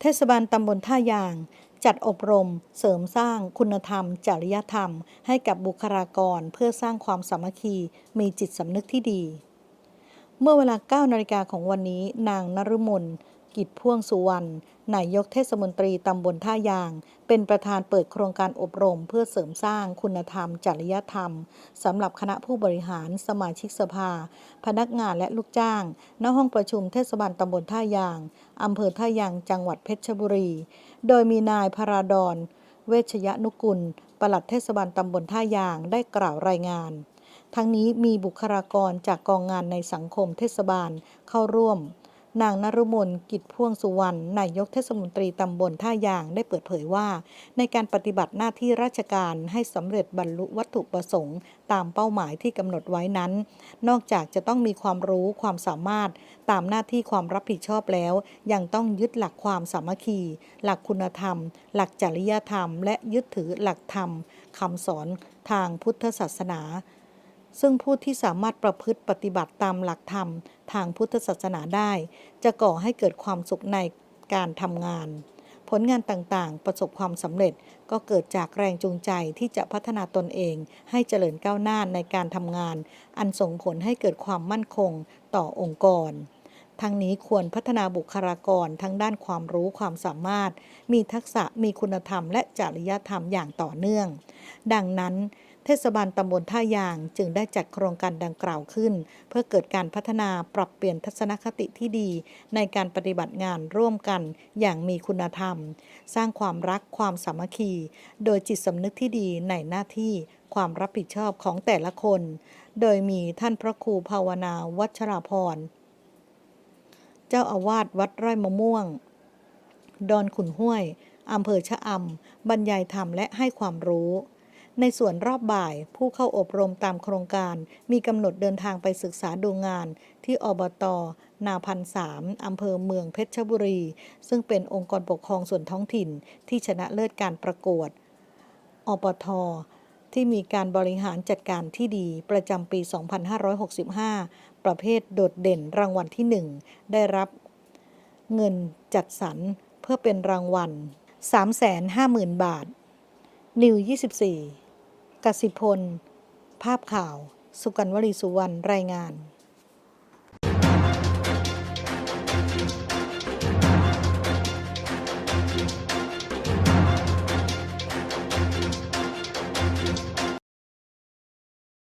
เทศบาลตำบลท่ายาง จัดอบรม เสริมสร้างคุณธรรม จริยธรรม ให้กับบุคลากรเพื่อสร้างความสามัคคี มีจิตสำนึกที่ดี เมื่อเวลา 9 นาฬิกาของวันนี้ นางนรุมน กิจพ่วงสุวรรณนายกเทศมนตรีตำบลท่ายาง เป็นประธานเปิดโครงการอบรม เพื่อเสริมสร้างคุณธรรม จริยธรรมสำหรับคณะผู้บริหาร สมาชิกสภา พนักงานและลูกจ้าง ณ ห้องประชุมเทศบาลตำบลท่ายางอำเภอท่ายาง จังหวัดเพชรบุรี โดยมีนายพราดอนเวชยนุกุล ปลัดเทศบาลตำบลท่ายางได้กล่าวรายงานทั้งนี้มีบุคลากรจากกองงานในสังคมเทศบาลเข้าร่วม นางนรุมนกิจพ่วงสุวรรณนายกเทศมนตรีตำบลท่ายางได้เปิดเผยว่า ในการปฏิบัติหน้าที่ราชการให้สำเร็จบรรลุวัตถุประสงค์ ตามเป้าหมายที่กำหนดไว้นั้น นอกจากจะต้องมีความรู้ความสามารถ ตามหน้าที่ความรับผิดชอบแล้ว ยังต้องยึดหลักความสามัคคี หลักคุณธรรม หลักจริยธรรม และยึดถือหลักธรรมคำสอนทางพุทธศาสนา ซึ่งผู้ที่สามารถประพฤติปฏิบัติตามหลักธรรมทางพุทธศาสนาได้ จะก่อให้เกิดความสุขในการทำงาน ผลงานต่างๆ ประสบความสำเร็จก็เกิดจากแรงจูงใจที่จะพัฒนาตนเอง ให้เจริญก้าวหน้าในการทำงาน อันส่งผลให้เกิดความมั่นคงต่อองค์กรทั้งนี้ควรพัฒนาบุคลากรทั้งด้านความรู้ความสามารถ มีทักษะมีคุณธรรมและจริยธรรมอย่างต่อเนื่อง ดังนั้น เทศบาลตำบลท่ายางจึงได้จัดโครงการดังกล่าวขึ้น เพื่อเกิดการพัฒนาปรับเปลี่ยนทัศนคติที่ดี ในการปฏิบัติงานร่วมกันอย่างมีคุณธรรม สร้างความรักความสามัคคี โดยจิตสำนึกที่ดีในหน้าที่ความรับผิดชอบของแต่ละคน โดยมีท่านพระครูภาวนาวัชราพร เจ้าอาวาสวัดไร่มะม่วง ดอนขุนห้วยอำเภอชะอำบรรยายธรรมและให้ความรู้ ในส่วนรอบบ่าย ผู้เข้าอบรมตามโครงการ มีกำหนดเดินทางไปศึกษาดูงาน ที่อบต นาพันสามอำเภอเมืองเพชรบุรี ซึ่งเป็นองค์กรปกครองส่วนท้องถิ่น ที่ชนะเลิศการประกวด อปทที่มีการบริหารจัดการที่ดีประจำปี 2565 ประเภทโดดเด่นรางวัลที่ 1 ได้รับเงินจัดสรรเพื่อเป็นรางวัล 350,000 บาท นิว 24 กสิพล ภาพข่าว สุกันวลีสุวรรณ รายงาน